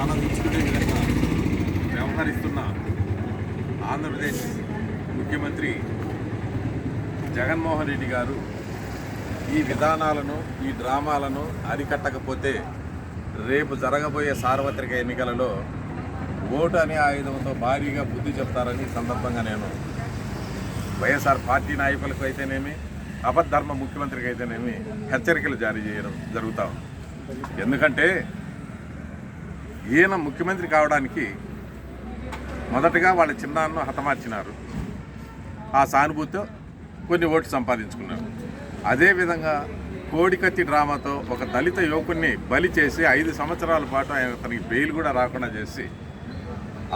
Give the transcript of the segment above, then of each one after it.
తల విధంగా వ్యవహరిస్తున్న ఆంధ్రప్రదేశ్ ముఖ్యమంత్రి జగన్మోహన్ రెడ్డి గారు ఈ విధానాలను ఈ డ్రామాలను అరికట్టకపోతే రేపు జరగబోయే సార్వత్రిక ఎన్నికలలో ఓటు అనే ఆయుధంతో భారీగా బుద్ధి చెప్తారని సందర్భంగా నేను వైఎస్ఆర్ పార్టీ నాయకులకు అయితేనేమి అబద్ధర్మ ముఖ్యమంత్రికి అయితేనేమి హెచ్చరికలు జారీ చేయడం జరుగుతా ఉంది. ఎందుకంటే ఈయన ముఖ్యమంత్రి కావడానికి మొదటగా వాళ్ళ చిన్నాన్నను హతమార్చినారు. ఆ సానుభూతితో కొన్ని ఓట్లు సంపాదించుకున్నారు. అదేవిధంగా కోడికత్తి డ్రామాతో ఒక దళిత యువకుడిని బలి చేసి ఐదు సంవత్సరాల పాటు ఆయన తనకి బెయిల్ కూడా రాకుండా చేసి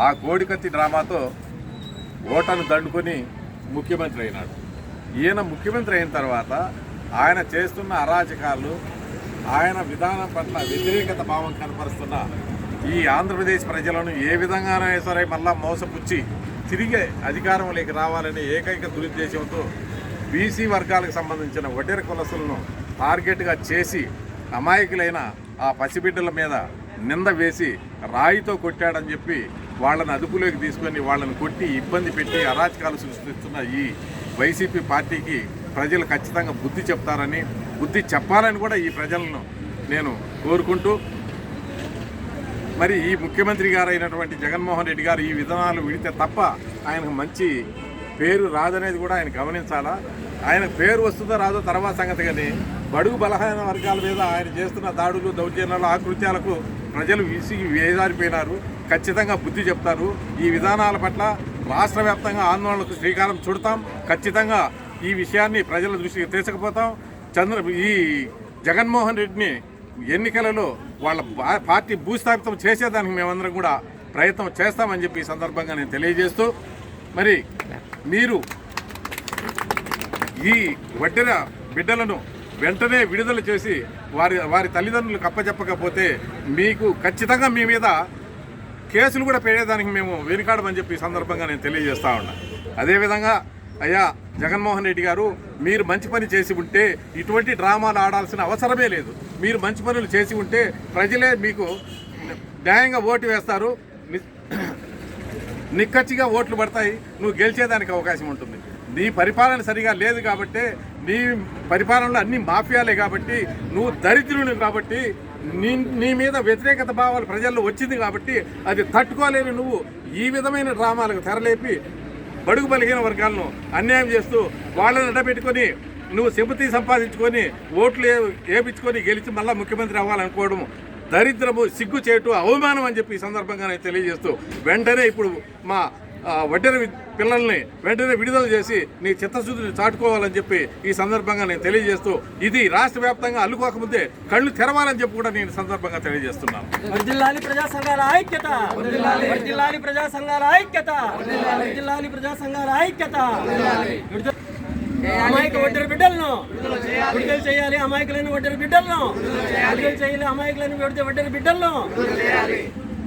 ఆ కోడికత్తి డ్రామాతో ఓటను దండుకొని ముఖ్యమంత్రి అయినాడు. ఈయన ముఖ్యమంత్రి అయిన తర్వాత ఆయన చేస్తున్న అరాచకాలు ఆయన విధానం పట్ల వ్యతిరేకత భావం కనపరుస్తున్న ఈ ఆంధ్రప్రదేశ్ ప్రజలను ఏ విధంగానైనా సరే మళ్ళా మోసపుచ్చి తిరిగి అధికారంలోకి రావాలనే ఏకైక దురుద్దేశంతో బీసీ వర్గాలకు సంబంధించిన వడ్డెర కులసులను టార్గెట్గా చేసి అమాయకులైన ఆ పసిబిడ్డల మీద నింద వేసి రాయితో కొట్టాడని చెప్పి వాళ్ళని అదుపులోకి తీసుకొని వాళ్ళని కొట్టి ఇబ్బంది పెట్టి అరాచకాలు సృష్టిస్తున్న ఈ వైసీపీ పార్టీకి ప్రజలు ఖచ్చితంగా బుద్ధి చెప్తారని బుద్ధి చెప్పాలని కూడా ఈ ప్రజలను నేను కోరుకుంటూ మరి ఈ ముఖ్యమంత్రి గారు అయినటువంటి జగన్మోహన్ రెడ్డి గారు ఈ విధానాలు విడితే తప్ప ఆయనకు మంచి పేరు రాదనేది కూడా ఆయన గమనించాలా? ఆయన పేరు వస్తుందో రాదో తర్వాత సంగతి కానీ బడుగు బలహీన వర్గాల మీద ఆయన చేస్తున్న దాడులు దౌర్జన్యాలు ఆకృత్యాలకు ప్రజలు విసిగి వేదారిపోయినారు. ఖచ్చితంగా బుద్ధి చెప్తారు. ఈ విధానాల పట్ల రాష్ట్ర వ్యాప్తంగా ఆందోళనకు శ్రీకారం చుడతాం. ఖచ్చితంగా ఈ విషయాన్ని ప్రజల దృష్టికి తీసుకుపోతాం. చంద్ర ఈ జగన్మోహన్ రెడ్డిని ఎన్నికలలో వాళ్ళ పార్టీ భూస్థాపితం చేసేదానికి మేమందరం కూడా ప్రయత్నం చేస్తామని చెప్పి ఈ సందర్భంగా నేను తెలియజేస్తూ మరి మీరు ఈ వడ్డెర బిడ్డలను వెంటనే విడుదల చేసి వారి వారి తల్లిదండ్రులకు అప్పచెప్పకపోతే మీకు ఖచ్చితంగా మీ మీద కేసులు కూడా పెట్టేదానికి మేము వెనుకాడమని చెప్పి ఈ సందర్భంగా నేను తెలియజేస్తా ఉన్నా. అదేవిధంగా అయ్యా జగన్మోహన్ రెడ్డి గారు మీరు మంచి పని చేసి ఉంటే ఇటువంటి డ్రామాలు ఆడాల్సిన అవసరమే లేదు. మీరు మంచి పనులు చేసి ఉంటే ప్రజలే మీకు న్యాయంగా ఓటు వేస్తారు. నిక్కచ్చిగా ఓట్లు పడతాయి. నువ్వు గెలిచేదానికి అవకాశం ఉంటుంది. నీ పరిపాలన సరిగా లేదు కాబట్టి నీ పరిపాలనలో అన్ని మాఫియాలే కాబట్టి నువ్వు దరిద్రుని కాబట్టి నీ నీ మీద వ్యతిరేకత భావాలు ప్రజల్లో వచ్చింది కాబట్టి అది తట్టుకోలేని నువ్వు ఈ విధమైన డ్రామాలకు తెరలేపి బడుగు బలహీన వర్గాలను అన్యాయం చేస్తూ వాళ్ళని అడ్డబెట్టుకొని నువ్వు సింపతి సంపాదించుకొని ఓట్లు వేపించుకొని గెలిచి మళ్ళీ ముఖ్యమంత్రి అవ్వాలనుకోవడం దరిద్రము సిగ్గు చేయటం అవమానం అని చెప్పి ఈ సందర్భంగా నేను తెలియజేస్తూ వెంటనే ఇప్పుడు మా వడ్డెర వి- పిల్లల్ని వెంటనే విడుదల చేసి నీ చిత్తశుద్ధిని చాటుకోవాలని చెప్పి ఈ సందర్భంగా నేను తెలియజేస్తూ ఇది రాష్ట్ర వ్యాప్తంగా అల్లుకోకముందే కళ్ళు తెరవాలని చెప్పి కూడా నేను సందర్భంగా తెలియజేస్తున్నాను. వర్ధిల్లాలి ప్రజా సంఘాల ఐక్యత. వర్ధిల్లాలి ప్రజా సంఘాల ఐక్యత. వర్ధిల్లాలి ప్రజా సంఘాల ఐక్యత. అమాయక ఒడ్డరి బిడ్డలను. విడుదల చేయాలి. అమాయకులైన ఒడ్డరి బిడ్డలను. విడుదల చేయాలి. అమాయకులైన ఒడ్డరి బిడ్డలను.